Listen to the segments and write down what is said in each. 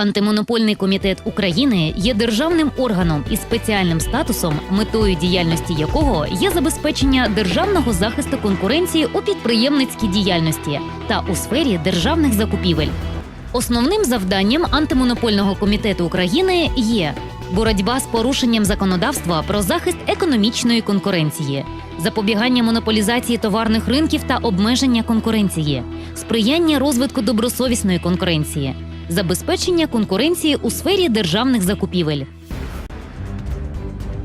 Антимонопольний комітет України є державним органом із спеціальним статусом, метою діяльності якого є забезпечення державного захисту конкуренції у підприємницькій діяльності та у сфері державних закупівель. Основним завданням антимонопольного комітету України є боротьба з порушенням законодавства про захист економічної конкуренції, запобігання монополізації товарних ринків та обмеження конкуренції, сприяння розвитку добросовісної конкуренції, забезпечення конкуренції у сфері державних закупівель.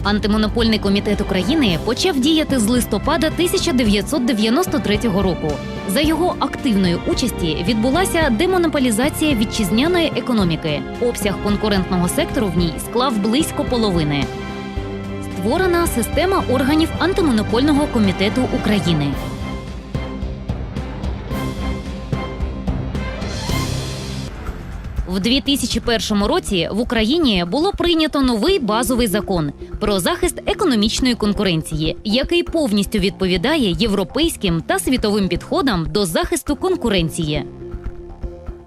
Антимонопольний комітет України почав діяти з листопада 1993 року. За його активної участі відбулася демонополізація вітчизняної економіки. Обсяг конкурентного сектору в ній склав близько половини. Створена система органів антимонопольного комітету України. В 2001 році в Україні було прийнято новий базовий закон про захист економічної конкуренції, який повністю відповідає європейським та світовим підходам до захисту конкуренції.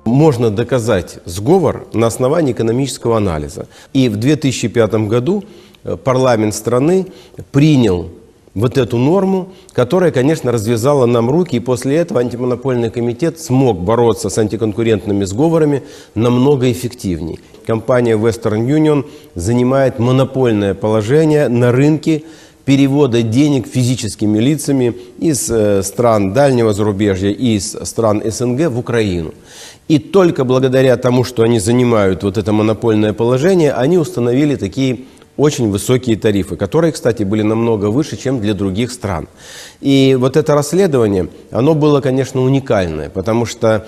Можно доказать сговор на основании экономического анализа. И в 2005 году э, парламент страны принял вот эту норму, которая, конечно, развязала нам руки, и после этого антимонопольный комитет смог бороться с антиконкурентными сговорами намного эффективнее. Компания Western Union занимает монопольное положение на рынке перевода денег физическими лицами из э, стран дальнего зарубежья и из стран СНГ в Украину. И только благодаря тому, что они занимают вот это монопольное положение, они установили такие очень высокие тарифы, которые, кстати, были намного выше, чем для других стран. И вот это расследование, оно было, конечно, уникальное, потому что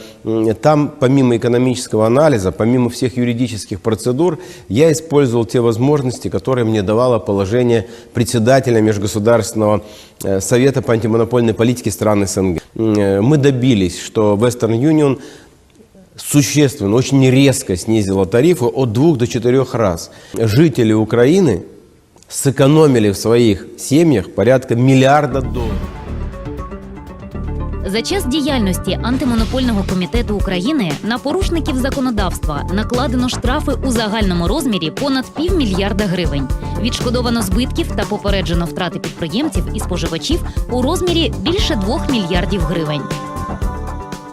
там, помимо экономического анализа, помимо всех юридических процедур, я использовал те возможности, которые мне давало положение председателя Межгосударственного э, совета по антимонопольной политике стран СНГ. Э, Мы добились, что Western Union существенно, очень резко снизила тарифы от двух до четырех раз. Жители Украины сэкономили в своих семьях порядка миллиарда долларов. За час діяльності антимонопольного комітету України на порушників законодавства накладено штрафи у загальному розмірі понад півмільярда гривень. Відшкодовано збитків та попереджено втрати підприємців і споживачів у розмірі більше двох мільярдів гривень.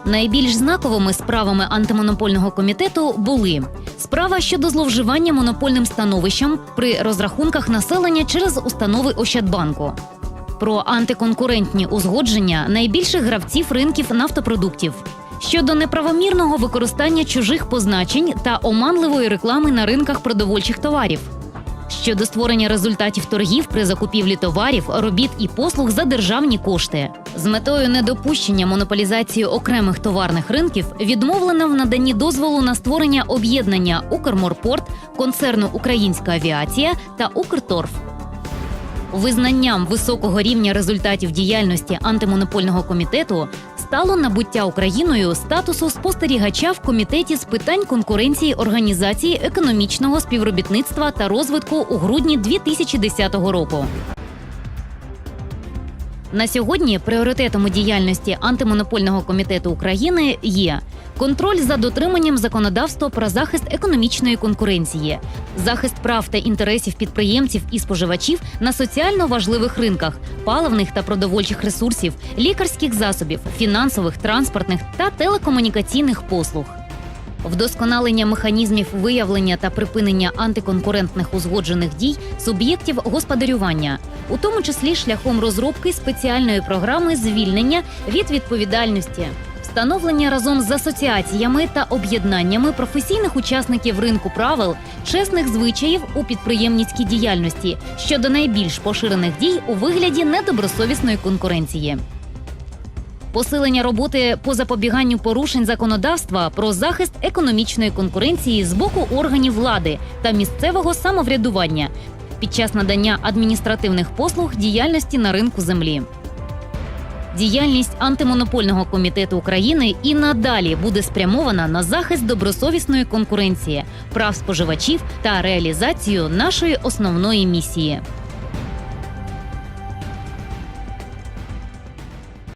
Найбільш знаковими справами антимонопольного комітету були справа щодо зловживання монопольним становищем при розрахунках населення через установи Ощадбанку, про антиконкурентні узгодження найбільших гравців ринків нафтопродуктів. Щодо неправомірного використання чужих позначень та оманливої реклами на ринках продовольчих товарів, щодо створення результатів торгів при закупівлі товарів, робіт і послуг за державні кошти. З метою недопущення монополізації окремих товарних ринків відмовлено в наданні дозволу на створення об'єднання Укрморпорт, концерну Українська авіація та Укрторф. Визнанням високого рівня результатів діяльності антимонопольного комітету стало набуття Україною статусу спостерігача в комітеті з питань конкуренції Організації економічного співробітництва та розвитку у грудні 2010 року. На сьогодні пріоритетом у діяльності антимонопольного комітету України є контроль за дотриманням законодавства про захист економічної конкуренції, захист прав та інтересів підприємців і споживачів на соціально важливих ринках паливних та продовольчих ресурсів, лікарських засобів, фінансових, транспортних та телекомунікаційних послуг. Вдосконалення механізмів виявлення та припинення антиконкурентних узгоджених дій суб'єктів господарювання, у тому числі шляхом розробки спеціальної програми звільнення від відповідальності, встановлення разом з асоціаціями та об'єднаннями професійних учасників ринку правил, чесних звичаїв у підприємницькій діяльності щодо найбільш поширених дій у вигляді недобросовісної конкуренції. Посилення роботи по запобіганню порушень законодавства про захист економічної конкуренції з боку органів влади та місцевого самоврядування під час надання адміністративних послуг діяльності на ринку землі. Діяльність антимонопольного комітету України і надалі буде спрямована на захист добросовісної конкуренції, прав споживачів та реалізацію нашої основної місії.